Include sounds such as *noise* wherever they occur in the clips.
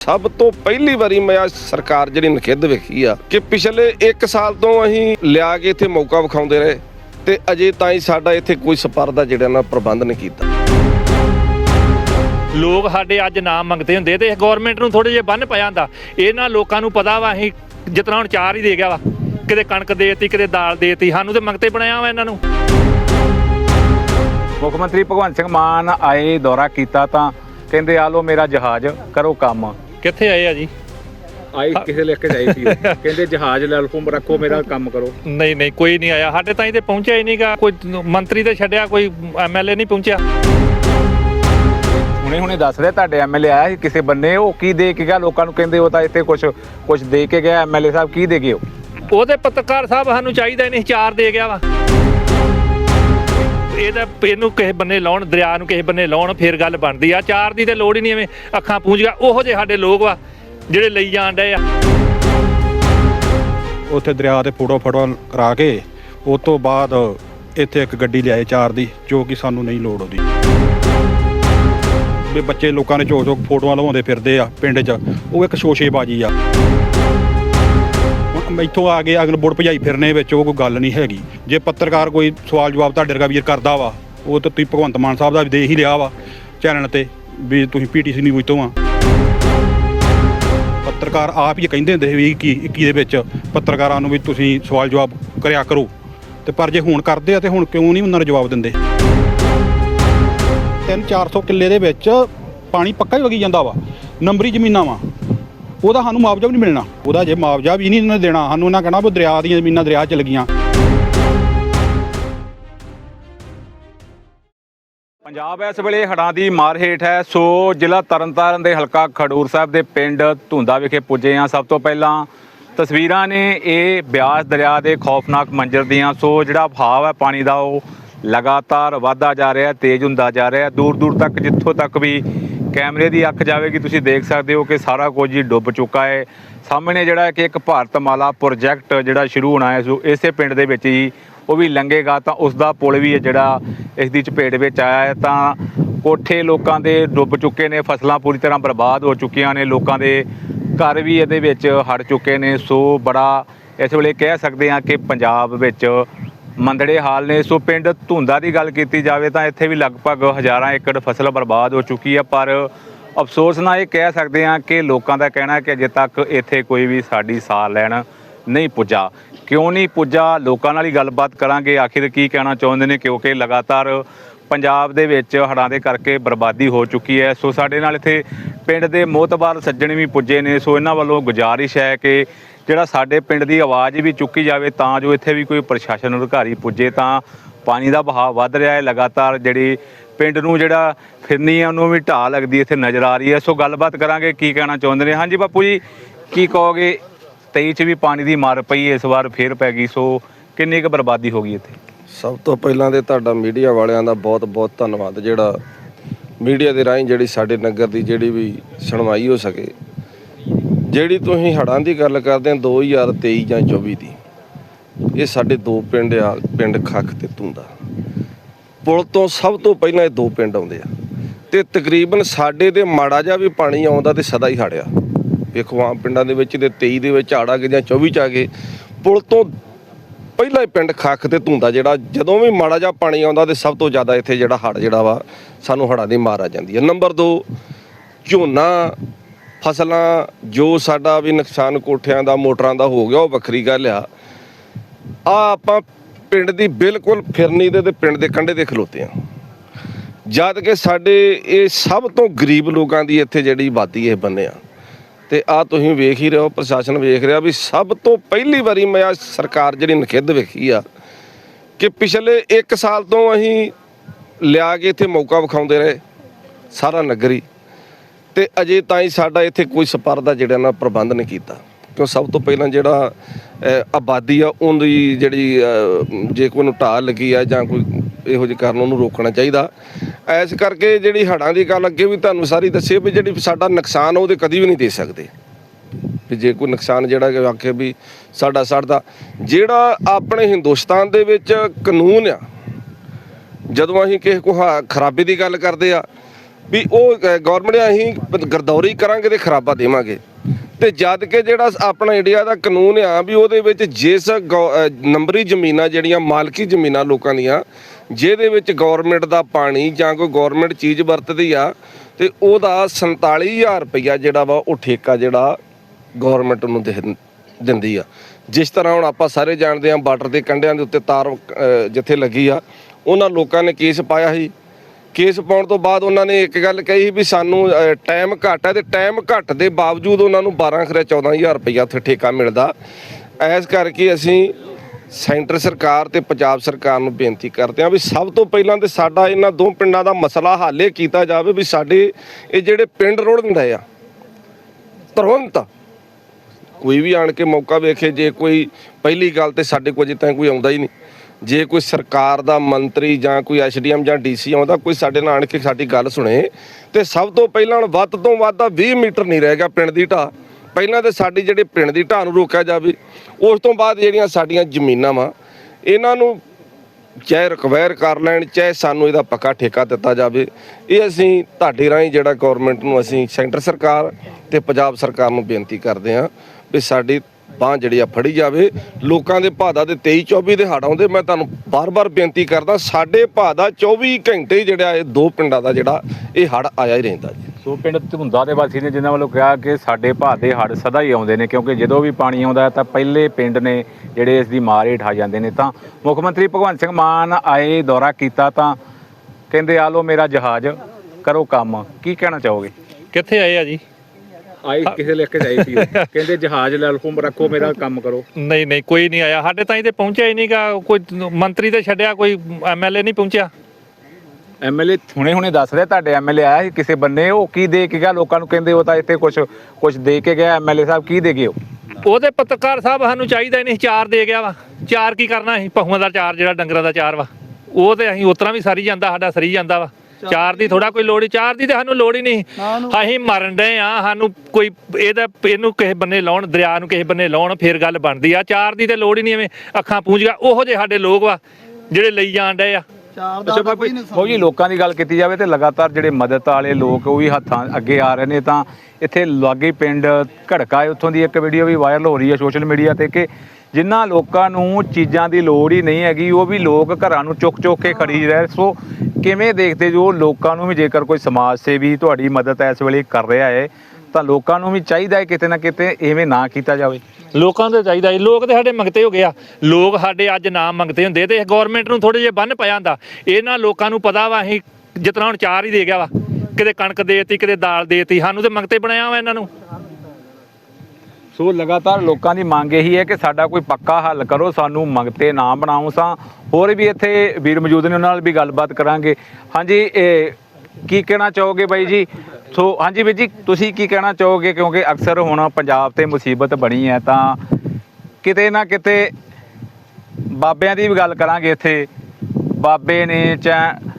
ਸਭ ਤੋਂ ਪਹਿਲੀ ਵਾਰੀ ਮੈਂ ਆ ਸਰਕਾਰ ਜਿਹੜੀ ਨਖਿੱਧ ਵੇਖੀ ਆ ਕਿ ਪਿਛਲੇ 1 ਸਾਲ ਤੋਂ ਅਸੀਂ ਲਿਆ ਕੇ ਇੱਥੇ ਮੌਕਾ ਵਿਖਾਉਂਦੇ ਰਹੇ ਤੇ ਅਜੇ ਤਾਈਂ ਸਾਡਾ ਇੱਥੇ ਕੋਈ ਸਪਰ ਦਾ ਜਿਹੜਾ ਨਾ ਪ੍ਰਬੰਧ ਨਹੀਂ ਕੀਤਾ। ਲੋਕ ਸਾਡੇ ਅੱਜ ਨਾਮ ਮੰਗਦੇ ਹੁੰਦੇ ਤੇ ਗਵਰਨਮੈਂਟ ਨੂੰ ਥੋੜੇ ਜਿਹਾ ਬੰਨ ਪਿਆ ਹੁੰਦਾ। ਇਹਨਾਂ ਲੋਕਾਂ ਨੂੰ ਪਤਾ ਵਾ ਅਸੀਂ ਜਿਤਨਾ ਹੁਣ ਚਾਰ ਹੀ ਦੇ ਗਿਆ ਵਾ। ਕਿਤੇ ਕਣਕ ਦੇਤੀ ਕਿਤੇ ਦਾਲ ਦੇਤੀ ਸਾਨੂੰ ਤੇ ਮੰਗਤੇ ਬਣਾਇਆ ਵਾ ਇਹਨਾਂ ਨੂੰ। ਮੁੱਖ ਮੰਤਰੀ ਭਗਵੰਤ ਸਿੰਘ ਮਾਨ ਆਏ ਦੌਰਾ ਕੀਤਾ ਤਾਂ ਕਹਿੰਦੇ ਆ ਲੋ ਮੇਰਾ ਜਹਾਜ਼ ਕਰੋ ਕੰਮ। ਕਿੱਥੇ ਆਏ ਆ ਜੀ? ਆਈ ਕਿਸੇ ਲਿਖ ਕੇ ਜਾਈ ਸੀ ਕਹਿੰਦੇ ਜਹਾਜ਼ ਲੈ ਲਓ ਰੱਖੋ ਮੇਰਾ *laughs* ਕੰਮ ਕਰੋ। ਨਹੀਂ ਨਹੀਂ ਕੋਈ ਨਹੀਂ ਆਇਆ। ਸਾਡੇ ਤਾਈਂ ਤੇ ਪਹੁੰਚਿਆ ਹੀ ਨਹੀਂਗਾ। ਕੋਈ ਮੰਤਰੀ ਤੇ ਛੱਡਿਆ ਕੋਈ ਐਮਐਲਏ ਨਹੀਂ ਪਹੁੰਚਿਆ। ਹੁਣੇ ਹੁਣੇ ਦੱਸ ਰਿਹਾ ਤੁਹਾਡੇ ਐਮਐਲਏ ਆਇਆ ਸੀ ਕਿਸੇ ਬੰਨੇ ਉਹ ਕੀ ਦੇ ਕੇ ਗਿਆ? ਲੋਕਾਂ ਨੂੰ ਕਹਿੰਦੇ ਉਹ ਤਾਂ ਇੱਥੇ ਕੁਝ ਕੁਝ ਦੇ ਕੇ ਗਿਆ। ਐਮਐਲਏ ਸਾਹਿਬ ਕੀ ਦੇ ਗਏ ਉਹ? ਉਹਦੇ ਪੱਤਰਕਾਰ ਸਾਹਿਬ ਸਾਨੂੰ ਚਾਹੀਦਾ ਹੀ ਨਹੀਂ ਚਾਰ ਦੇ ਗਿਆ ਵਾ। ਇਹਦਾ ਇਹਨੂੰ ਕਿਸੇ ਬੰਨੇ ਲਾਉਣ, ਦਰਿਆ ਨੂੰ ਕਿਸੇ ਬੰਨੇ ਲਾਉਣ, ਫੇਰ ਗੱਲ ਬਣਦੀ ਆ। ਚਾਰ ਦੀ ਤੇ ਲੋੜ ਹੀ ਨਹੀਂ ਐਵੇਂ ਅੱਖਾਂ ਪੂੰਝ ਗਿਆ। ਉਹੋ ਜਿਹੇ ਸਾਡੇ ਲੋਕ ਆ ਜਿਹੜੇ ਲਈ ਜਾਣ ਡਏ ਆ। ਉੱਥੇ ਦਰਿਆ ਤੇ ਫੋਟੋ ਫੋਟੋ ਕਰਾ ਕੇ ਉਸ ਤੋਂ ਬਾਅਦ ਇੱਥੇ ਇੱਕ ਗੱਡੀ ਲਿਆਏ ਚਾਰ ਦੀ, ਜੋ ਕਿ ਸਾਨੂੰ ਨਹੀਂ ਲੋੜ ਉਹਦੀ। ਵੀ ਬੱਚੇ ਲੋਕਾਂ ਨੇ ਝੋਕ ਝੋਕ ਫੋਟੋਆਂ ਲਵਾਉਂਦੇ ਫਿਰਦੇ ਆ ਪਿੰਡ 'ਚ। ਉਹ ਇੱਕ ਸ਼ੋਸ਼ੇਬਾਜ਼ੀ ਆ। ਇੱਥੋਂ ਆ ਕੇ ਅਗਲ ਬੁੜ ਭਜਾਈ ਫਿਰਨੇ ਵਿੱਚ, ਉਹ ਕੋਈ ਗੱਲ ਨਹੀਂ ਹੈਗੀ। ਜੇ ਪੱਤਰਕਾਰ ਕੋਈ ਸਵਾਲ ਜਵਾਬ ਤੁਹਾਡੇ ਵਰਗਾ ਵੀਰ ਕਰਦਾ ਵਾ, ਉਹ ਤਾਂ ਤੁਸੀਂ ਭਗਵੰਤ ਮਾਨ ਸਾਹਿਬ ਦਾ ਵੀ ਦੇ ਹੀ ਲਿਆ ਵਾ ਚੈਨਲ ਤੇ, ਵੀ ਤੁਸੀਂ ਪੀਟੀਸੀ ਨਿਊਜ਼ ਤੋਂ ਆ। ਪੱਤਰਕਾਰ ਆਪ ਹੀ ਕਹਿੰਦੇ ਹੁੰਦੇ ਵੀ 21 21 ਦੇ ਵਿੱਚ ਪੱਤਰਕਾਰਾਂ ਨੂੰ ਵੀ ਤੁਸੀਂ ਸਵਾਲ ਜਵਾਬ ਕਰਿਆ ਕਰੋ। ਤੇ ਪਰ ਜੇ ਹੁਣ ਕਰਦੇ ਆ ਤੇ ਹੁਣ ਕਿਉਂ ਨਹੀਂ ਉਹਨਾਂ ਨੂੰ ਜਵਾਬ ਦਿੰਦੇ? 3-400 ਕਿੱਲੇ ਦੇ ਵਿੱਚ ਪਾਣੀ ਪੱਕਾ ਹੀ ਵਗੀ ਜਾਂਦਾ ਵਾ, ਨੰਬਰੀ ਜ਼ਮੀਨਾਂ ਵਾ। ਉਹਦਾ ਸਾਨੂੰ ਮੁਆਵਜ਼ਾ ਵੀ ਨਹੀਂ ਮਿਲਣਾ। ਉਹਦਾ ਜੇ ਮੁਆਵਜ਼ਾ ਵੀ ਨਹੀਂ ਇਹਨਾਂ ਨੇ ਦੇਣਾ, ਸਾਨੂੰ ਇਹਨਾਂ ਕਹਿਣਾ ਵੀ ਦਰਿਆ ਦੀਆਂ ਜ਼ਮੀਨਾਂ ਦਰਿਆ 'ਚ ਲੱਗੀਆਂ। ਪੰਜਾਬ ਇਸ ਵੇਲੇ ਹੜ੍ਹਾਂ ਦੀ ਮਾਰ ਹੇਠ ਹੈ, ਸੋ ਜ਼ਿਲ੍ਹਾ ਤਰਨਤਾਰਨ ਦੇ ਹਲਕਾ ਖਡੂਰ ਸਾਹਿਬ ਦੇ ਪਿੰਡ ਧੁੰਦਾ ਵਿਖੇ ਪੁੱਜੇ ਆ ਸਭ ਤੋਂ ਪਹਿਲਾਂ ਤਸਵੀਰਾਂ ਨੇ ਇਹ ਬਿਆਸ ਦਰਿਆ ਦੇ ਖੌਫਨਾਕ ਮੰਜ਼ਰ ਦੀਆਂ। ਸੋ ਜਿਹੜਾ ਭਾਵ ਹੈ ਪਾਣੀ ਦਾ, ਉਹ ਲਗਾਤਾਰ ਵਧਦਾ ਜਾ ਰਿਹਾ, ਤੇਜ਼ ਹੁੰਦਾ ਜਾ ਰਿਹਾ। ਦੂਰ ਦੂਰ ਤੱਕ, ਜਿੱਥੋਂ ਤੱਕ ਵੀ ਕੈਮਰੇ ਦੀ ਅੱਖ ਜਾਵੇਗੀ, ਤੁਸੀਂ ਦੇਖ ਸਕਦੇ ਹੋ ਕਿ ਸਾਰਾ ਕੁਝ ਹੀ ਡੁੱਬ ਚੁੱਕਾ ਹੈ। ਸਾਹਮਣੇ ਜਿਹੜਾ ਕਿ ਇੱਕ ਭਾਰਤਮਾਲਾ ਪ੍ਰੋਜੈਕਟ ਜਿਹੜਾ ਸ਼ੁਰੂ ਹੋਣਾ ਹੈ, ਸੋ ਇਸੇ ਪਿੰਡ ਦੇ ਵਿੱਚ ਹੀ ਉਹ ਵੀ ਲੰਘੇਗਾ, ਤਾਂ ਉਸ ਦਾ ਪੁਲ ਵੀ ਜਿਹੜਾ ਇਸ ਦੀ ਚਪੇਟ ਵਿੱਚ ਆਇਆ ਹੈ। ਤਾਂ ਕੋਠੇ ਲੋਕਾਂ ਦੇ ਡੁੱਬ ਚੁੱਕੇ ਨੇ, ਫਸਲਾਂ ਪੂਰੀ ਤਰ੍ਹਾਂ ਬਰਬਾਦ ਹੋ ਚੁੱਕੀਆਂ ਨੇ, ਲੋਕਾਂ ਦੇ ਘਰ ਵੀ ਇਹਦੇ ਵਿੱਚ ਹੜ ਚੁੱਕੇ ਨੇ, ਸੋ ਬੜਾ ਇਸ ਵੇਲੇ ਕਹਿ ਸਕਦੇ ਹਾਂ ਕਿ ਪੰਜਾਬ ਵਿੱਚ ਮੰਦੜੇ ਹਾਲ ਨੇ। ਸੋ ਪਿੰਡ ਧੁੰਦਾ ਦੀ ਗੱਲ ਕੀਤੀ ਜਾਵੇ ਤਾਂ ਇੱਥੇ ਵੀ ਲਗਭਗ ਹਜ਼ਾਰਾਂ ਏਕੜ ਫਸਲ ਬਰਬਾਦ ਹੋ ਚੁੱਕੀ ਹੈ। ਪਰ ਅਫਸੋਸ ਨਾਲ ਇਹ ਕਹਿ ਸਕਦੇ ਹਾਂ ਕਿ ਲੋਕਾਂ ਦਾ ਕਹਿਣਾ ਹੈ ਕਿ ਅਜੇ ਤੱਕ ਇੱਥੇ ਕੋਈ ਵੀ ਸਾਡੀ ਸਾਹ ਲੈਣ ਨਹੀਂ ਪੁੱਜਾ। ਕਿਉਂ ਨਹੀਂ ਪੁੱਜਾ? ਲੋਕਾਂ ਨਾਲ ਹੀ ਗੱਲਬਾਤ ਕਰਾਂਗੇ। ਆਖਿਰ ਕੀ ਕਹਿਣਾ ਚਾਹੁੰਦੇ ਨੇ? ਕਿਉਂਕਿ ਲਗਾਤਾਰ ਪੰਜਾਬ ਦੇ ਵਿੱਚ ਹੜ੍ਹਾਂ ਦੇ ਕਰਕੇ ਬਰਬਾਦੀ ਹੋ ਚੁੱਕੀ ਹੈ। ਸੋ ਸਾਡੇ ਨਾਲ ਇੱਥੇ ਪਿੰਡ ਦੇ ਮੋਤਬਾਰ ਸੱਜਣ ਵੀ ਪੁੱਜੇ ਨੇ। ਸੋ ਇਹਨਾਂ ਵੱਲੋਂ ਗੁਜ਼ਾਰਿਸ਼ ਹੈ ਕਿ ਜਿਹੜਾ ਸਾਡੇ ਪਿੰਡ ਦੀ ਆਵਾਜ਼ ਵੀ ਚੁੱਕੀ ਜਾਵੇ ਤਾਂ ਜੋ ਇੱਥੇ ਵੀ ਕੋਈ ਪ੍ਰਸ਼ਾਸਨ ਅਧਿਕਾਰੀ ਪੁੱਜੇ ਤਾਂ ਪਾਣੀ ਦਾ ਵਹਾਅ ਵੱਧ ਰਿਹਾ ਹੈ। ਲਗਾਤਾਰ ਜਿਹੜੀ ਪਿੰਡ ਨੂੰ ਜਿਹੜਾ ਫਿਰਨੀ ਹੈ ਉਹਨੂੰ ਵੀ ਢਾਹ ਲੱਗਦੀ ਇੱਥੇ ਨਜ਼ਰ ਆ ਰਹੀ ਹੈ। ਸੋ ਗੱਲਬਾਤ ਕਰਾਂਗੇ, ਕੀ ਕਹਿਣਾ ਚਾਹੁੰਦੇ ਨੇ? ਹਾਂਜੀ ਬਾਪੂ ਜੀ, ਕੀ ਕਹੋਗੇ? 23 ਚ ਵੀ ਪਾਣੀ ਦੀ ਮਾਰ ਪਈ, ਇਸ ਵਾਰ ਫੇਰ ਪੈ ਗਈ, ਸੋ ਕਿੰਨੀ ਕੁ ਬਰਬਾਦੀ ਹੋ ਗਈ ਇੱਥੇ? ਸਭ ਤੋਂ ਪਹਿਲਾਂ ਤੇ ਤੁਹਾਡਾ ਮੀਡੀਆ ਵਾਲਿਆਂ ਦਾ ਬਹੁਤ ਬਹੁਤ ਧੰਨਵਾਦ। ਜਿਹੜਾ ਮੀਡੀਆ ਦੇ ਰਾਹੀਂ ਜਿਹੜੀ ਸਾਡੇ ਨਗਰ ਦੀ ਜਿਹੜੀ ਵੀ ਸੁਣਵਾਈ ਹੋ ਸਕੇ ਜਿਹੜੀ ਤੁਸੀਂ ਹੜਾਂ ਦੀ ਗੱਲ ਕਰਦੇ ਆ 2023 ਜਾਂ 24 ਦੀ, ਇਹ ਸਾਡੇ ਦੋ ਪਿੰਡ ਆ, ਪਿੰਡ ਖੱਖ ਤੇ ਤੁੰਦਾ ਪੁਲ ਤੋਂ ਸਭ ਤੋਂ ਪਹਿਲਾਂ ਇਹ ਦੋ ਪਿੰਡ ਆਉਂਦੇ ਆ। ਤੇ ਤਕਰੀਬਨ ਸਾਡੇ ਦੇ ਮਾੜਾ ਜਿਹਾ ਵੀ ਪਾਣੀ ਆਉਂਦਾ ਤੇ ਸਦਾ ਹੀ ਹੜਿਆ ਵੇਖੋ ਆਮ ਪਿੰਡਾਂ ਦੇ ਵਿੱਚ ਤੇ 23 ਦੇ ਵਿੱਚ ਹੜ ਆ ਗਏ ਜਾਂ 24 ਚ ਆ ਗਏ। ਪੁਲ ਤੋਂ ਪਹਿਲਾ ਹੀ ਪਿੰਡ ਖੱਖ ਤੇ ਧੁੰਦਾ ਜਿਹੜਾ, ਜਦੋਂ ਵੀ ਮਾੜਾ ਜਿਹਾ ਪਾਣੀ ਆਉਂਦਾ ਤੇ ਸਭ ਤੋਂ ਜ਼ਿਆਦਾ ਇੱਥੇ ਜਿਹੜਾ ਹੜ ਜਿਹੜਾ ਵਾ, ਸਾਨੂੰ ਹੜਾਂ ਦੀ ਮਾਰ ਆ ਜਾਂਦੀ ਹੈ ਨੰਬਰ 2 ਝੋਨਾ ਫਸਲਾਂ, ਜੋ ਸਾਡਾ ਵੀ ਨੁਕਸਾਨ ਕੋਠਿਆਂ ਦਾ, ਮੋਟਰਾਂ ਦਾ ਹੋ ਗਿਆ, ਉਹ ਵੱਖਰੀ ਗੱਲ ਆ। ਆ ਆਪਾਂ ਪਿੰਡ ਦੀ ਬਿਲਕੁਲ ਫਿਰਨੀ ਦੇ ਤੇ ਪਿੰਡ ਦੇ ਕੰਢੇ ਤੇ ਖਲੋਤੇ ਆ। ਜਦ ਕਿ ਸਾਡੇ ਇਹ ਸਭ ਤੋਂ ਗਰੀਬ ਲੋਕਾਂ ਦੀ ਇੱਥੇ ਜਿਹੜੀ ਆਬਾਦੀ ਇਹ ਬੰਨੇ ਆ। ਤੇ ਆ ਤੁਸੀਂ ਵੇਖ ਹੀ ਰਹੇ ਹੋ, ਪ੍ਰਸ਼ਾਸਨ ਵੇਖ ਰਿਹਾ ਵੀ ਸਭ ਤੋਂ ਪਹਿਲੀ ਵਾਰੀ ਮੈਂ ਆ ਸਰਕਾਰ ਜਿਹੜੀ ਨਖਿੱਧ ਵੇਖੀ ਆ ਕਿ ਪਿਛਲੇ 1 ਸਾਲ ਤੋਂ ਅਸੀਂ ਲਿਆ ਕੇ ਇੱਥੇ ਮੌਕਾ ਵਿਖਾਉਂਦੇ ਰਹੇ, ਸਾਰਾ ਨਗਰੀ ਤੇ ਅਜੇ ਤਾਈਂ ਸਾਡਾ ਇੱਥੇ ਕੋਈ ਸਪਰ ਦਾ ਜਿਹੜਾ ਨਾ ਪ੍ਰਬੰਧ ਨਹੀਂ ਕੀਤਾ। ਕਿਉਂ ਸਭ ਤੋਂ ਪਹਿਲਾਂ ਜਿਹੜਾ ਆਬਾਦੀ ਆ, ਉਹਦੀ ਜਿਹੜੀ ਜੇ ਕੋਈ ਨੂੰ ਢਾਹ ਲੱਗੀ ਆ ਜਾਂ ਕੋਈ ਇਹੋ ਜਿਹੇ ਕਾਰਨ ਉਹਨੂੰ ਰੋਕਣਾ ਚਾਹੀਦਾ। ਐਸ ਕਰਕੇ ਜਿਹੜੀ ਹੜਾਂ ਦੀ ਗੱਲ ਅੱਗੇ ਵੀ ਤੁਹਾਨੂੰ ਸਾਰੀ ਦੱਸੇ ਵੀ ਜਿਹੜੀ ਸਾਡਾ ਨੁਕਸਾਨ ਆ, ਉਹਦੇ ਕਦੀ ਵੀ ਨਹੀਂ ਦੇ ਸਕਦੇ। ਵੀ ਜੇ ਕੋਈ ਨੁਕਸਾਨ ਜਿਹੜਾ ਕਿ ਆਖੇ ਵੀ ਸਾਡਾ ਸਾਡਾ ਜਿਹੜਾ ਆਪਣੇ ਹਿੰਦੁਸਤਾਨ ਦੇ ਵਿੱਚ ਕਾਨੂੰਨ ਆ, ਜਦੋਂ ਅਸੀਂ ਕਿਸੇ ਕੋ ਹਾ- ਖਰਾਬੀ ਦੀ ਗੱਲ ਕਰਦੇ ਆ ਵੀ ਉਹ ਗਵਰਨਮੈਂਟ ਅਸੀਂ ਗਰਦੌਰੀ ਕਰਾਂਗੇ ਤੇ ਖਰਾਬਾ ਦੇਵਾਂਗੇ। ਤੇ ਜਦ ਕਿ ਜਿਹੜਾ ਆਪਣਾ ਇੰਡੀਆ ਦਾ ਕਾਨੂੰਨ ਆ ਵੀ ਉਹਦੇ ਵਿੱਚ ਜਿਸ ਗੌ- ਨੰਬਰੀ ਜ਼ਮੀਨਾਂ ਜਿਹੜੀਆਂ ਮਾਲਕੀ ਜ਼ਮੀਨਾਂ ਲੋਕਾਂ ਦੀਆਂ, ਜਿਹਦੇ ਵਿੱਚ ਗਵਰਨਮੈਂਟ ਦਾ ਪਾਣੀ ਜਾਂ ਕੋਈ ਗਵਰਨਮੈਂਟ ਚੀਜ਼ ਵਰਤਦੀ ਆ, ਤੇ ਉਹਦਾ 47000 ਰੁਪਇਆ ਜਿਹੜਾ ਵਾ ਉਹ ਠੇਕਾ ਜਿਹੜਾ ਗਵਰਨਮੈਂਟ ਨੂੰ ਦੇ, ਦਿੰਦੀ ਆ। ਜਿਸ ਤਰ੍ਹਾਂ ਹੁਣ ਆਪਾਂ ਸਾਰੇ ਜਾਣਦੇ ਆ ਬਾਰਡਰ ਦੇ ਕੰਢਿਆਂ ਦੇ ਉੱਤੇ ਤਾਰ ਜਿੱਥੇ ਲੱਗੀ ਆ, ਉਹਨਾਂ ਲੋਕਾਂ ਨੇ ਕੇਸ ਪਾਇਆ ਸੀ। ਕੇਸ ਪਾਉਣ ਤੋਂ ਬਾਅਦ ਉਹਨਾਂ ਨੇ ਇੱਕ ਗੱਲ ਕਹੀ ਸੀ ਵੀ ਸਾਨੂੰ ਟਾਈਮ ਘੱਟ ਹੈ ਤੇ ਟਾਈਮ ਘੱਟ ਦੇ ਬਾਵਜੂਦ ਉਹਨਾਂ ਨੂੰ 12 ਖਰੇ 14000 ਰੁਪਇਆ ਉੱਥੇ ਠੇਕਾ ਮਿਲਦਾ। ਐਸ ਕਰਕੇ ਅਸੀਂ ਸੈਂਟਰ ਸਰਕਾਰ ਤੇ ਪੰਜਾਬ ਸਰਕਾਰ ਨੂੰ ਬੇਨਤੀ ਕਰਦੇ ਹਾਂ ਵੀ ਸਭ ਤੋਂ ਪਹਿਲਾਂ ਤੇ ਸਾਡਾ ਇਹਨਾਂ ਦੋ ਪਿੰਡਾਂ ਦਾ ਮਸਲਾ ਹੱਲ ਇਹ ਕੀਤਾ ਜਾਵੇ ਵੀ ਸਾਡੇ ਇਹ ਜਿਹੜੇ ਪਿੰਡ ਰੋੜ ਦਿੰਦੇ ਆ, ਤੁਰੰਤ ਕੋਈ ਵੀ ਆਣ ਕੇ ਮੌਕਾ ਵੇਖੇ, ਜੇ ਕੋਈ ਪਹਿਲੀ ਗੱਲ ਤੇ ਸਾਡੇ ਕੋਲ ਜਿੱਤਾਂ ਕੋਈ ਆਉਂਦਾ ਹੀ ਨਹੀਂ। ਜੇ ਕੋਈ ਸਰਕਾਰ ਦਾ ਮੰਤਰੀ ਜਾਂ ਕੋਈ ਐਸਡੀਐਮ ਜਾਂ ਡੀਸੀ ਆਉਂਦਾ, ਕੋਈ ਸਾਡੇ ਨਾਲ ਆਣ ਕੇ ਸਾਡੀ ਗੱਲ ਸੁਣੇ, ਤੇ ਸਭ ਤੋਂ ਪਹਿਲਾਂ ਵੱਧ ਤੋਂ ਵੱਧ ਤਾਂ 20 ਮੀਟਰ ਨਹੀਂ ਰਹੇਗਾ ਪਿੰਡ ਦੀ ਢਾਹ। ਪਹਿਲਾਂ ਤੇ ਸਾਡੀ ਜਿਹੜੇ ਪਿੰਡ ਦੀ ਢਾਹ ਨੂੰ ਰੋਕਿਆ ਜਾਵੇ, ਉਸ ਤੋਂ ਬਾਅਦ ਜਿਹੜੀਆਂ ਸਾਡੀਆਂ ਜ਼ਮੀਨਾਂ ਵਾ, ਇਹਨਾਂ ਨੂੰ ਚਾਹੇ ਰਿਕਵਾਇਰ ਕਰ ਲੈਣ, ਚਾਹੇ ਸਾਨੂੰ ਇਹਦਾ ਪੱਕਾ ਠੇਕਾ ਦਿੱਤਾ ਜਾਵੇ। ਇਹ ਅਸੀਂ ਤੁਹਾਡੇ ਰਾਹੀਂ ਜਿਹੜਾ ਗਵਰਨਮੈਂਟ ਨੂੰ ਅਸੀਂ ਸੈਂਟਰ ਸਰਕਾਰ ਤੇ ਪੰਜਾਬ ਸਰਕਾਰ ਨੂੰ ਬੇਨਤੀ ਕਰਦੇ ਹਾਂ ਵੀ ਸਾਡੀ ਬਾਂਹ ਜਿਹੜੀ ਆ ਫੜੀ ਜਾਵੇ ਲੋਕਾਂ ਦੇ ਭਾਦਾ ਦੇ 23 24 ਦੇ ਹੜ ਆਉਂਦੇ ਮੈਂ ਤੁਹਾਨੂੰ ਬਾਰ-ਬਾਰ ਬੇਨਤੀ ਕਰਦਾ ਸਾਡੇ ਭਾਦਾ 24 ਘੰਟੇ ਹੀ ਜਿਹੜਾ ਇਹ ਦੋ ਪਿੰਡਾਂ ਦਾ ਜਿਹੜਾ ਇਹ ਹੜ ਆਇਆ ਹੀ ਰਹਿੰਦਾ ਜੀ। ਸੋ ਪਿੰਡ ਧੁੰਦਾ ਦੇ ਵਾਸੀ ਨੇ ਜਿਨ੍ਹਾਂ ਵੱਲੋਂ ਕਿਹਾ ਕਿ ਸਾਡੇ ਭਾਅ ਦੇ ਹੜ ਸਦਾ ਹੀ ਆਉਂਦੇ ਨੇ ਕਿਉਂਕਿ ਜਦੋਂ ਵੀ ਪਾਣੀ ਆਉਂਦਾ ਤਾਂ ਪਹਿਲੇ ਪਿੰਡ ਨੇ ਜਿਹੜੇ ਇਸ ਦੀ ਮਾਰ ਹੇਠ ਆ ਜਾਂਦੇ ਨੇ। ਤਾਂ ਮੁੱਖ ਮੰਤਰੀ ਭਗਵੰਤ ਸਿੰਘ ਮਾਨ ਆਏ ਦੌਰਾ ਕੀਤਾ ਤਾਂ ਕਹਿੰਦੇ ਆ ਲੋ ਮੇਰਾ ਜਹਾਜ਼ ਕਰੋ ਕੰਮ। ਕੀ ਕਹਿਣਾ ਚਾਹੋਗੇ? ਕਿੱਥੇ ਆਏ ਆ ਜੀ? ਆਏ ਕਿਸੇ ਲਿਖ ਕੇ ਜਾਈ ਸੀ *laughs* ਕਹਿੰਦੇ ਜਹਾਜ਼ ਲੈ ਲਓ ਰੱਖੋ ਮੇਰਾ ਕੰਮ ਕਰੋ। ਨਹੀਂ ਨਹੀਂ ਕੋਈ ਨਹੀਂ ਆਇਆ। ਸਾਡੇ ਤੇ ਪਹੁੰਚਿਆ ਹੀ ਨਹੀਂਗਾ। ਕੋਈ ਮੰਤਰੀ ਤੇ ਛੱਡਿਆ ਕੋਈ ਐਮਐਲਏ ਨਹੀਂ ਪਹੁੰਚਿਆ। ਐਮਐਲਏ ਹੁਣੇ ਹੁਣੇ ਦੱਸ ਰਿਹਾ ਤੁਹਾਡੇ ਐਮਐਲਏ ਆਇਆ ਸੀ ਕਿਸੇ ਬੰਨੇ। ਉਹ ਕੀ ਦੇ ਕੇ ਗਿਆ? ਲੋਕਾਂ ਨੂੰ ਕਹਿੰਦੇ ਉਹ ਤਾਂ ਇੱਥੇ ਕੁਝ ਕੁਝ ਦੇ ਕੇ ਗਿਆ। ਐਮਐਲਏ ਸਾਹਿਬ ਕੀ ਦੇ ਗਏ ਉਹ? ਉਹਦੇ ਪੱਤਰਕਾਰ ਸਾਹਿਬ ਸਾਨੂੰ ਚਾਹੀਦਾ ਨਹੀਂ ਚਾਰ ਦੇ ਗਿਆ ਵਾ। ਚਾਰ ਕੀ ਕਰਨਾ ਅਸੀਂ ਪਹੂਆਂ ਦਾ ਚਾਰ ਜਿਹੜਾ ਡੰਗਰਾਂ ਦਾ ਚਾਰ ਵਾ। ਉਹ ਤੇ ਅਸੀਂ ਉਤਰਾ ਵੀ ਸਰੀ ਜਾਂਦਾ ਸਾਡਾ ਸਰੀ ਜਾਂਦਾ ਵਾ। ਚਾਰ ਦੀ ਥੋੜਾ ਕੋਈ ਲੋੜ ਹੀ ਚਾਰ ਦੀ ਤੇ ਸਾਨੂੰ ਲੋੜ ਹੀ ਨਹੀਂ। ਅਸੀਂ ਮਰਨ ਡਏ ਆ ਸਾਨੂੰ ਕੋਈ ਇਹਦਾ ਇਹਨੂੰ ਕਿਸੇ ਬੰਨੇ ਲਾਉਣ ਦਰਿਆ ਨੂੰ ਕਿਸੇ ਬੰਨੇ ਲਾਉਣ ਫੇਰ ਗੱਲ ਬਣਦੀ ਆ। ਚਾਰ ਦੀ ਤੇ ਲੋੜ ਹੀ ਨਹੀਂ ਐਵੇਂ ਅੱਖਾਂ ਪੂੰਝ ਗਿਆ। ਉਹੋ ਜਿਹੇ ਸਾਡੇ ਲੋਕ ਵਾ ਜਿਹੜੇ ਲਈ ਜਾਣ ਡਏ ਆ। ਅੱਛਾ ਬਾਬੀ ਉਹ ਜੀ ਲੋਕਾਂ ਦੀ ਗੱਲ ਕੀਤੀ ਜਾਵੇ ਤੇ ਲਗਾਤਾਰ ਜਿਹੜੇ ਮਦਦ ਵਾਲੇ ਲੋਕ ਉਹ ਵੀ ਹੱਥਾਂ ਅੱਗੇ ਆ ਰਹੇ ਨੇ ਤਾਂ ਇੱਥੇ ਲਾਗੇ ਪਿੰਡ ਘੜਕਾ ਹੈ। ਉੱਥੋਂ ਦੀ ਇੱਕ ਵੀਡੀਓ ਵੀ ਵਾਇਰਲ ਹੋ ਰਹੀ ਹੈ ਸੋਸ਼ਲ ਮੀਡੀਆ ਤੇ ਕਿ ਜਿਨ੍ਹਾਂ ਲੋਕਾਂ ਨੂੰ ਚੀਜ਼ਾਂ ਦੀ ਲੋੜ ਹੀ ਨਹੀਂ ਹੈਗੀ, ਉਹ ਵੀ ਲੋਕ ਘਰਾਂ ਨੂੰ ਚੁੱਕ ਚੁੱਕ ਕੇ ਖਰੀਦ ਰਹੇ ਸੋ ਕਿਵੇਂ ਦੇਖਦੇ ਜੋ ਲੋਕਾਂ ਨੂੰ ਵੀ ਜੇਕਰ ਕੋਈ ਸਮਾਜ ਸੇਵੀ ਤੁਹਾਡੀ ਮਦਦ ਇਸ ਵੇਲੇ ਕਰ ਰਿਹਾ ਹੈ, ਤਾਂ ਲੋਕਾਂ ਨੂੰ ਵੀ ਚਾਹੀਦਾ ਹੈ ਕਿਤੇ ਨਾ ਕਿਤੇ ਐਵੇਂ ਨਾ ਕੀਤਾ ਜਾਵੇ। ਲੋਕਾਂ ਨੂੰ ਤਾਂ ਚਾਹੀਦਾ ਲੋਕ ਤੇ ਸਾਡੇ ਮੰਗਤੇ ਹੋ ਗਿਆ ਲੋਕ ਸਾਡੇ ਅੱਜ ਨਾ ਮੰਗਤੇ ਹੁੰਦੇ ਤੇ ਗਵਰਨਮੈਂਟ ਨੂੰ ਥੋੜੇ ਜਿਹਾ ਬੰਨ ਪਿਆ ਹੁੰਦਾ। ਇਹਨਾਂ ਲੋਕਾਂ ਨੂੰ ਪਤਾ ਵਾ ਅਸੀਂ ਜਿਤਨਾ ਹੁਣ ਚਾਰ ਹੀ ਦੇ ਗਿਆ ਵਾ। ਕਿਤੇ ਕਣਕ ਦੇਤੀ, ਕਿਤੇ ਦਾਲ ਦੇਤੀ, ਸਾਨੂੰ ਤੇ ਮੰਗਤੇ ਬਣਾਇਆ ਵਾ ਇਹਨਾਂ ਨੂੰ। ਸੋ ਲਗਾਤਾਰ ਲੋਕਾਂ ਦੀ ਮੰਗ ਇਹੀ ਹੈ ਕਿ ਸਾਡਾ ਕੋਈ ਪੱਕਾ ਹੱਲ ਕਰੋ, ਸਾਨੂੰ ਮੰਗਤੇ ਨਾ ਬਣਾਓ ਸਾਂ। ਹੋਰ ਵੀ ਇੱਥੇ ਵੀਰ ਮੌਜੂਦ ਨੇ, ਉਹਨਾਂ ਨਾਲ ਵੀ ਗੱਲਬਾਤ ਕਰਾਂਗੇ। ਹਾਂਜੀ, ਇਹ ਕੀ ਕਹਿਣਾ ਚਾਹੋਗੇ ਬਾਈ ਜੀ? ਸੋ ਹਾਂਜੀ ਵੀਰ ਜੀ, ਤੁਸੀਂ ਕੀ ਕਹਿਣਾ ਚਾਹੋਗੇ? ਕਿਉਂਕਿ ਅਕਸਰ ਹੁਣ ਪੰਜਾਬ ਤੇ ਮੁਸੀਬਤ ਬਣੀ ਹੈ, ਤਾਂ ਕਿਤੇ ਨਾ ਕਿਤੇ ਬਾਬਿਆਂ ਦੀ ਵੀ ਗੱਲ ਕਰਾਂਗੇ ਇੱਥੇ। ਬਾਬੇ ਨੇ ਚਾਹ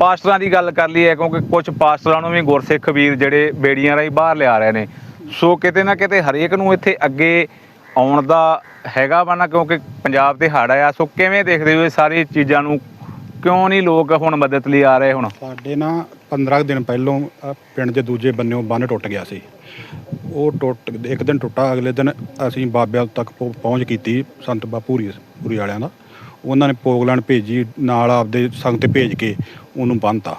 ਪਾਸਟਰਾਂ ਦੀ ਗੱਲ ਕਰ ਲਈਏ, ਕਿਉਂਕਿ ਕੁਝ ਪਾਸਟਰਾਂ ਨੂੰ ਵੀ ਗੁਰਸਿੱਖ ਵੀਰ ਜਿਹੜੇ ਬੇੜੀਆਂ ਰਾਹੀਂ ਬਾਹਰ ਲਿਆ ਰਹੇ ਨੇ। ਸੋ ਕਿਤੇ ਨਾ ਕਿਤੇ ਹਰੇਕ ਨੂੰ ਇੱਥੇ ਅੱਗੇ ਆਉਣ ਦਾ ਹੈਗਾ ਵਾ ਨਾ ਕਿਉਂਕਿ ਪੰਜਾਬ ਤੇ ਹੜ੍ਹ ਆਇਆ। ਸੋ ਕਿਵੇਂ ਦੇਖਦੇ ਹੋ ਇਹ ਸਾਰੀ ਚੀਜ਼ਾਂ ਨੂੰ? ਕਿਉਂ ਨਹੀਂ ਲੋਕ ਹੁਣ ਮਦਦ ਲਈ ਆ ਰਹੇ ਹੁਣ? ਸਾਡੇ ਨਾ 15 ਕੁ ਦਿਨ ਪਹਿਲੋਂ ਪਿੰਡ ਦੇ ਦੂਜੇ ਬੰਨਿਓ ਬੰਨ ਟੁੱਟ ਗਿਆ ਸੀ। ਉਹ ਟੁੱਟ, ਇੱਕ ਦਿਨ ਟੁੱਟਾ, ਅਗਲੇ ਦਿਨ ਅਸੀਂ ਬਾਬਿਆਂ ਤੱਕ ਪਹੁੰਚ ਕੀਤੀ ਸੰਤ ਬਾਪੂਰੀ ਪੂਰੀ ਵਾਲਿਆਂ ਦਾ। ਉਹਨਾਂ ਨੇ ਪੋਗਲੈਂਡ ਭੇਜੀ, ਨਾਲ ਆਪਦੇ ਸੰਗਤ ਭੇਜ ਕੇ ਉਹਨੂੰ ਬੰਨਤਾ।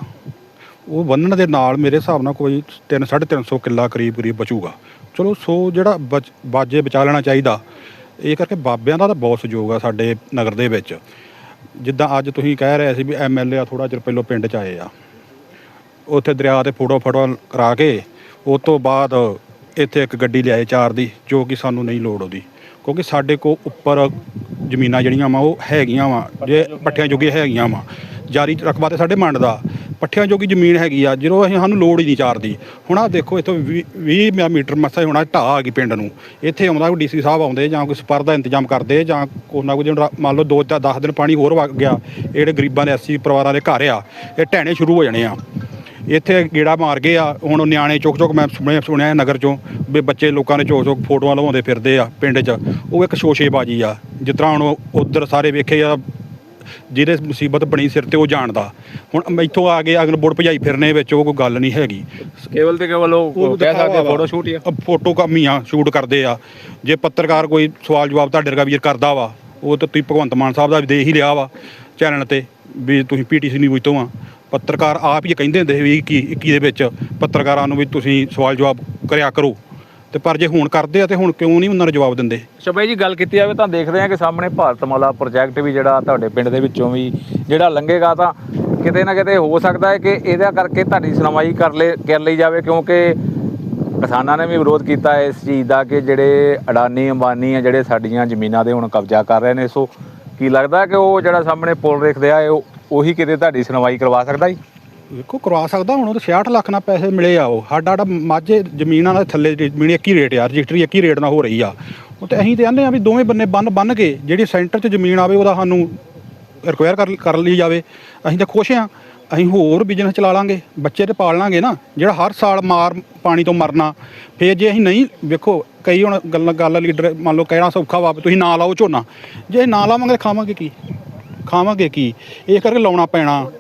ਉਹ ਬੰਨਣ ਦੇ ਨਾਲ ਮੇਰੇ ਹਿਸਾਬ ਨਾਲ ਕੋਈ 3 350 ਕਿੱਲਾ ਕਰੀਬ ਕਰੀਬ ਬਚੂਗਾ। ਚਲੋ ਸੋ ਜਿਹੜਾ ਬਚ- ਬਾਜੇ ਬਚਾ ਲੈਣਾ ਚਾਹੀਦਾ। ਇਹ ਕਰਕੇ ਬਾਬਿਆਂ ਦਾ ਤਾਂ ਬਹੁਤ ਸਹਿਯੋਗ ਆ ਸਾਡੇ ਨਗਰ ਦੇ ਵਿੱਚ। ਜਿੱਦਾਂ ਅੱਜ ਤੁਸੀਂ ਕਹਿ ਰਹੇ ਸੀ ਵੀ ਐਮਐਲਏ ਆ ਥੋੜਾ ਚਿਰ ਪਹਿਲੋਂ ਪਿੰਡ ਚ ਆਏ ਆ। ਉੱਥੇ ਦਰਿਆ ਤੇ ਫੋਟੋ ਫੋਟੋ ਕਰਾ ਕੇ ਉਸ ਤੋਂ ਬਾਅਦ ਇੱਥੇ ਇੱਕ ਗੱਡੀ ਲਿਆਏ ਚਾਰ ਦੀ, ਜੋ ਕਿ ਸਾਨੂੰ ਨਹੀਂ ਲੋੜ ਉਹਦੀ। ਕਿਉਂਕਿ ਸਾਡੇ ਕੋਲ ਉੱਪਰ ਜ਼ਮੀਨਾਂ ਜਿਹੜੀਆਂ ਵਾ, ਉਹ ਹੈਗੀਆਂ ਵਾ, ਜੇ ਪੱਠਿਆਂ ਜੋਗੀ ਹੈਗੀਆਂ ਵਾ। ਜਾਰੀ ਰਕਬਾ ਤੇ ਸਾਡੇ ਮੰਡ ਦਾ। ਪੱਠਿਆਂ ਜੋਗੀ ਜ਼ਮੀਨ ਹੈਗੀ ਆ ਜਦੋਂ ਅਸੀਂ ਸਾਨੂੰ ਲੋੜ ਹੀ ਨਹੀਂ ਚਾਰ ਦੀ। ਹੁਣ ਆ ਦੇਖੋ, ਇੱਥੋਂ 20 ਮੀਟਰ ਮੱਸਾ ਹੋਣਾ, ਢਾਹ ਆ ਗਈ ਪਿੰਡ ਨੂੰ। ਇੱਥੇ ਆਉਂਦਾ ਕੋਈ ਡੀਸੀ ਸਾਹਿਬ ਆਉਂਦੇ, ਜਾਂ ਕੋਈ ਸਪਰ ਦਾ ਇੰਤਜ਼ਾਮ ਕਰਦੇ, ਜਾਂ ਕੋਈ ਨਾ ਕੋਈ ਜਿਹੜਾ ਮੰਨ ਲਓ 2 ਜਾਂ 10 ਦਿਨ ਪਾਣੀ ਹੋਰ ਵਗ ਗਿਆ, ਇਹ ਜਿਹੜੇ ਗਰੀਬਾਂ ਦੇ ਐਸੀ ਪਰਿਵਾਰਾਂ ਦੇ ਘਰ ਆ, ਇਹ ਢਹਿਣੇ ਸ਼ੁਰੂ ਹੋ ਜਾਣੇ ਆ। ਇੱਥੇ ਗੇੜਾ ਮਾਰ ਗਏ ਆ, ਹੁਣ ਨਿਆਣੇ ਚੁੱਕ ਚੁੱਕ ਮੈਂ ਸੁਣਿਆ ਸੁਣਿਆ ਨਗਰ ਚੋਂ, ਵੀ ਬੱਚੇ ਲੋਕਾਂ ਨੇ ਚੁੱਕ ਚੁੱਕ ਫੋਟੋਆਂ ਲਵਾਉਂਦੇ ਫਿਰਦੇ ਆ ਪਿੰਡ 'ਚ। ਉਹ ਇੱਕ ਸ਼ੋਸ਼ੇਬਾਜੀ ਆ, ਜਿਸ ਤਰ੍ਹਾਂ ਹੁਣ ਉਧਰ ਸਾਰੇ ਵੇਖੇ ਆ ਜਿਹਦੇ ਮੁਸੀਬਤ ਬਣੀ ਸਿਰ ਤੇ ਉਹ ਜਾਣਦਾ। ਹੁਣ ਇੱਥੋਂ ਆ ਕੇ ਅਗਨ ਬੁੜ ਭਜਾਈ ਫਿਰਨੇ ਵਿੱਚ ਉਹ ਕੋਈ ਗੱਲ ਨਹੀਂ ਹੈਗੀ। ਕੇਵਲ ਤੇ ਕੇਵਲ ਉਹ ਕਹਿ ਸਕਦੇ। ਫੋਟੋ ਸ਼ੂਟ ਹੀ ਆ। ਫੋਟੋ ਕਾਮੀਆਂ ਸ਼ੂਟ ਕਰਦੇ ਆ। ਜੇ ਪੱਤਰਕਾਰ ਕੋਈ ਸਵਾਲ ਜਵਾਬ ਤੁਹਾਡੇ ਵਰਗਾ ਵੀਰ ਕਰਦਾ ਵਾ ਉਹ ਤਾਂ ਤੁਸੀਂ ਭਗਵੰਤ ਮਾਨ ਸਾਹਿਬ ਦਾ ਵੀ ਦੇ ਹੀ ਲਿਆ ਵਾ ਚੈਨਲ ਤੇ ਵੀ ਤੁਸੀਂ ਪੀਟੀਸੀ ਨਿਊਜ਼ ਤੋਂ ਆ। ਪੱਤਰਕਾਰ ਆਪ ਹੀ ਕਹਿੰਦੇ ਹੁੰਦੇ ਸੀ ਵੀ 21 21 ਦੇ ਵਿੱਚ ਪੱਤਰਕਾਰਾਂ ਨੂੰ ਵੀ ਤੁਸੀਂ ਸਵਾਲ ਜਵਾਬ ਕਰਿਆ ਕਰੋ। ਤੇ ਪਰ ਜੇ ਹੁਣ ਕਰਦੇ ਆ ਤੇ ਹੁਣ ਕਿਉਂ ਨਹੀਂ ਉਹਨਾਂ ਨੂੰ ਜਵਾਬ ਦਿੰਦੇ? ਸ਼ਬਾਈ ਜੀ, ਗੱਲ ਕੀਤੀ ਜਾਵੇ ਤਾਂ ਦੇਖਦੇ ਹਾਂ ਕਿ ਸਾਹਮਣੇ ਭਾਰਤਮਾਲਾ ਪ੍ਰੋਜੈਕਟ ਵੀ ਜਿਹੜਾ ਤੁਹਾਡੇ ਪਿੰਡ ਦੇ ਵਿੱਚੋਂ ਵੀ ਜਿਹੜਾ ਲੰਘੇਗਾ ਤਾਂ ਕਿਤੇ ਨਾ ਕਿਤੇ ਹੋ ਸਕਦਾ ਹੈ ਕਿ ਇਹਦਾ ਕਰਕੇ ਤੁਹਾਡੀ ਸੁਣਵਾਈ ਕਰ ਲੈ, ਕਰ ਲਈ ਜਾਵੇ ਕਿਉਂਕਿ ਕਿਸਾਨਾਂ ਨੇ ਵੀ ਵਿਰੋਧ ਕੀਤਾ ਹੈ ਇਸ ਚੀਜ਼ ਦਾ ਕਿ ਜਿਹੜੇ ਅਡਾਨੀ ਅੰਬਾਨੀ ਆ ਜਿਹੜੇ ਸਾਡੀਆਂ ਜ਼ਮੀਨਾਂ ਦੇ ਹੁਣ ਕਬਜ਼ਾ ਕਰ ਰਹੇ ਨੇ। ਸੋ ਕੀ ਲੱਗਦਾ ਕਿ ਉਹ ਜਿਹੜਾ ਸਾਹਮਣੇ ਪੁਲ ਦੇਖਦੇ ਆ ਉਹ ਉਹੀ ਕਿਤੇ ਤੁਹਾਡੀ ਸੁਣਵਾਈ ਕਰਵਾ ਸਕਦਾ ਜੀ? ਵੇਖੋ ਕਰਵਾ ਸਕਦਾ, ਹੁਣ ਉਹ ਤਾਂ 66 ਲੱਖ ਨਾਲ ਪੈਸੇ ਮਿਲੇ ਆ ਉਹ। ਸਾਡਾ ਸਾਡਾ ਮਾਝੇ ਜ਼ਮੀਨਾਂ ਦੇ ਥੱਲੇ ਜ਼ਮੀਨ ਇੱਕ ਹੀ ਰੇਟ ਆ, ਰਜਿਸਟਰੀ ਇੱਕ ਹੀ ਰੇਟ ਨਾਲ ਹੋ ਰਹੀ ਆ। ਉਹ ਤੇ ਅਸੀਂ ਤੇ ਕਹਿੰਦੇ ਆ ਵੀ ਦੋਵੇਂ ਬੰਨੇ ਬੰਨ ਬੰਨ ਕੇ ਜਿਹੜੀ ਸੈਂਟਰ 'ਚ ਜ਼ਮੀਨ ਆਵੇ, ਉਹਦਾ ਸਾਨੂੰ ਰਿਕੁਆਇਰ ਕਰ ਕਰ ਲਈ ਜਾਵੇ। ਅਸੀਂ ਤਾਂ ਖੁਸ਼ ਆ। ਅਸੀਂ ਹੋਰ ਬਿਜ਼ਨਸ ਚਲਾ ਲਾਂਗੇ, ਬੱਚੇ ਤੇ ਪਾਲ ਲਾਂਗੇ ਨਾ, ਜਿਹੜਾ ਹਰ ਸਾਲ ਮਾਰ ਪਾਣੀ ਤੋਂ ਮਰਨਾ। ਫੇਰ ਜੇ ਅਸੀਂ ਨਹੀਂ, ਵੇਖੋ, ਕਈ ਹੁਣ ਗੱਲਾਂ, ਗੱਲ ਲੀਡਰ ਮੰਨ ਲਓ ਕਹਿਣਾ ਸੌਖਾ ਵਾ ਤੁਸੀਂ ਨਾ ਲਾਓ ਝੋਨਾ। ਜੇ ਨਾ ਲਾਵਾਂਗੇ ਤਾਂ ਖਾਵਾਂਗੇ ਕੀ? ਖਾਵਾਂਗੇ ਕੀ? ਇਹ ਕਰਕੇ ਲਾਉਣਾ ਪੈਣਾ।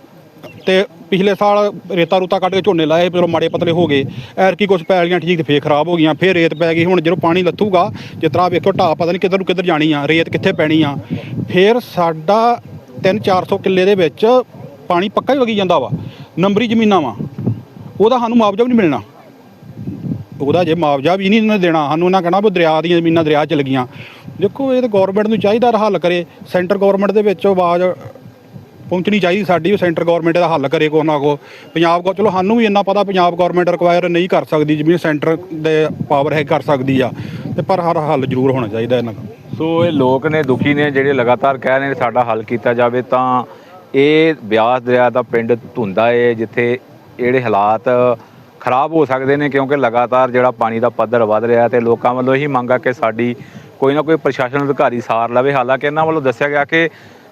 ਤੇ ਪਿਛਲੇ ਸਾਲ ਰੇਤਾ ਰੂਤਾ ਕੱਢ ਕੇ ਝੋਨੇ ਲਾਏ, ਚਲੋ ਮਾੜੇ ਪਤਲੇ ਹੋ ਗਏ। ਐਰਕੀ ਕੀ ਪੈ ਗਈਆਂ, ਠੀਕ ਤੇ ਫੇਰ ਖਰਾਬ ਹੋ ਗਈਆਂ। ਫੇਰ ਰੇਤ ਪੈ ਗਈ, ਹੁਣ ਜਦੋਂ ਪਾਣੀ ਲੱਥੂਗਾ, ਜਿਸ ਤਰ੍ਹਾਂ ਵੇਖੋ ਢਾਹ, ਪਤਾ ਨਹੀਂ ਕਿੱਧਰ ਨੂੰ ਕਿੱਧਰ ਜਾਣੀ ਆ, ਰੇਤ ਕਿੱਥੇ ਪੈਣੀ ਆ। ਫੇਰ ਸਾਡਾ 3-400 ਕਿੱਲੇ ਦੇ ਵਿੱਚ ਪਾਣੀ ਪੱਕਾ ਹੀ ਵਗੀ ਜਾਂਦਾ ਵਾ, ਨੰਬਰੀ ਜ਼ਮੀਨਾਂ ਵਾ। ਉਹਦਾ ਸਾਨੂੰ ਮੁਆਵਜ਼ਾ ਵੀ ਨਹੀਂ ਮਿਲਣਾ। ਉਹਦਾ ਜੇ ਮੁਆਵਜ਼ਾ ਵੀ ਨਹੀਂ ਇਹਨਾਂ ਦੇਣਾ, ਸਾਨੂੰ ਉਹਨਾਂ ਕਹਿਣਾ ਵੀ ਦਰਿਆ ਦੀਆਂ ਜ਼ਮੀਨਾਂ ਦਰਿਆ 'ਚ ਲੱਗੀਆਂ ਦੇਖੋ, ਇਹ ਤਾਂ ਗਵਰਨਮੈਂਟ ਨੂੰ ਚਾਹੀਦਾ ਇਹਦਾ ਹੱਲ ਕਰੇ, ਸੈਂਟਰ ਗਵਰਨਮੈਂਟ ਦੇ ਵਿੱਚ ਆਵਾਜ਼ ਪਹੁੰਚਣੀ ਚਾਹੀਦੀ ਸਾਡੀ ਵੀ ਸੈਂਟਰ ਗਵਰਨਮੈਂਟ ਦਾ ਹੱਲ ਕਰੇ ਕੋ ਨਾ ਕੋ ਪੰਜਾਬ ਕੋ ਚਲੋ ਸਾਨੂੰ ਵੀ ਇੰਨਾ ਪਤਾ ਪੰਜਾਬ ਗਵਰਨਮੈਂਟ ਰਿਕਵਾਇਰ ਨਹੀਂ ਕਰ ਸਕਦੀ, ਜਿਵੇਂ ਸੈਂਟਰ ਦੇ ਪਾਵਰ ਹੈ ਕਰ ਸਕਦੀ ਆ। ਤੇ ਪਰ ਹਰ ਹੱਲ ਜ਼ਰੂਰ ਹੋਣਾ ਚਾਹੀਦਾ ਇਹਨਾਂ ਦਾ। ਸੋ ਇਹ ਲੋਕ ਨੇ, ਦੁਖੀ ਨੇ, ਜਿਹੜੇ ਲਗਾਤਾਰ ਕਹਿ ਰਹੇ ਨੇ ਸਾਡਾ ਹੱਲ ਕੀਤਾ ਜਾਵੇ, ਤਾਂ ਇਹ ਬਿਆਸ ਦਰਿਆ ਦਾ ਪਿੰਡ ਧੁੰਦਾ ਏ, ਜਿੱਥੇ ਜਿਹੜੇ ਹਾਲਾਤ ਖਰਾਬ ਹੋ ਸਕਦੇ ਨੇ, ਕਿਉਂਕਿ ਲਗਾਤਾਰ ਜਿਹੜਾ ਪਾਣੀ ਦਾ ਪੱਧਰ ਵੱਧ ਰਿਹਾ ਤੇ ਲੋਕਾਂ ਵੱਲੋਂ ਇਹੀ ਮੰਗ ਆ ਕਿ ਸਾਡੀ ਕੋਈ ਨਾ ਕੋਈ ਪ੍ਰਸ਼ਾਸਨ ਅਧਿਕਾਰੀ ਸਾਰ ਲਵੇ। ਹਾਲਾਂਕਿ ਇਹਨਾਂ ਵੱਲੋਂ ਦੱਸਿਆ ਗਿਆ ਕਿ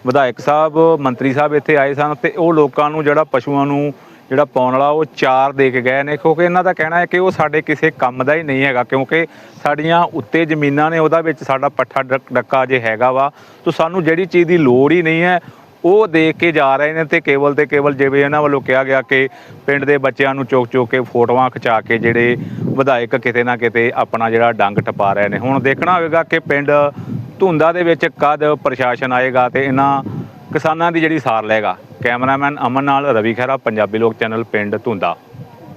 ਵਿਧਾਇਕ ਸਾਹਿਬ, ਮੰਤਰੀ ਸਾਹਿਬ ਇੱਥੇ ਆਏ ਸਨ ਤੇ ਉਹ ਲੋਕਾਂ ਨੂੰ ਜਿਹੜਾ ਪਸ਼ੂਆਂ ਨੂੰ ਜਿਹੜਾ ਪਾਉਣ ਵਾਲਾ ਉਹ ਚਾਰ ਦੇ ਕੇ ਗਏ ਨੇ ਕਿਉਂਕਿ ਇਹਨਾਂ ਦਾ ਕਹਿਣਾ ਹੈ ਕਿ ਉਹ ਸਾਡੇ ਕਿਸੇ ਕੰਮ ਦਾ ਹੀ ਨਹੀਂ ਹੈਗਾ ਕਿਉਂਕਿ ਸਾਡੀਆਂ ਉੱਤੇ ਜ਼ਮੀਨਾਂ ਨੇ, ਉਹਦਾ ਵਿੱਚ ਸਾਡਾ ਪੱਠਾ ਡੱਕ- ਡੱਕਾ ਜੇ ਹੈਗਾ ਵਾ। ਤਾਂ ਸਾਨੂੰ ਜਿਹੜੀ ਚੀਜ਼ ਦੀ ਲੋੜ ਹੀ ਨਹੀਂ ਹੈ, ਉਹ ਦੇਖ ਕੇ ਜਾ ਰਹੇ ਨੇ ਤੇ ਕੇਵਲ ਤੇ ਕੇਵਲ ਜਿਵੇਂ ਇਹਨਾਂ ਵੱਲੋਂ ਕਿਹਾ ਗਿਆ ਕਿ ਪਿੰਡ ਦੇ ਬੱਚਿਆਂ ਨੂੰ ਚੁੱਕ ਚੁੱਕ ਕੇ ਫੋਟੋਆਂ ਖਿਚਾ ਕੇ ਜਿਹੜੇ ਵਿਧਾਇਕ ਕਿਤੇ ਨਾ ਕਿਤੇ ਆਪਣਾ ਜਿਹੜਾ ਡੰਗ ਟਪਾ ਰਹੇ ਨੇ। ਹੁਣ ਦੇਖਣਾ ਹੋਵੇਗਾ ਕਿ ਪਿੰਡ ਧੁੰਦਾ ਦੇ ਵਿੱਚ ਕਦ ਪ੍ਰਸ਼ਾਸਨ ਆਏਗਾ ਤੇ ਇਹਨਾਂ ਕਿਸਾਨਾਂ ਦੀ ਜਿਹੜੀ ਸਾਰ ਲਏਗਾ? ਕੈਮਰਾਮੈਨ ਅਮਨ ਨਾਲ ਰਵੀ ਖਹਿਰਾ, ਪੰਜਾਬੀ ਲੋਕ ਚੈਨਲ, ਪਿੰਡ ਧੁੰਦਾ।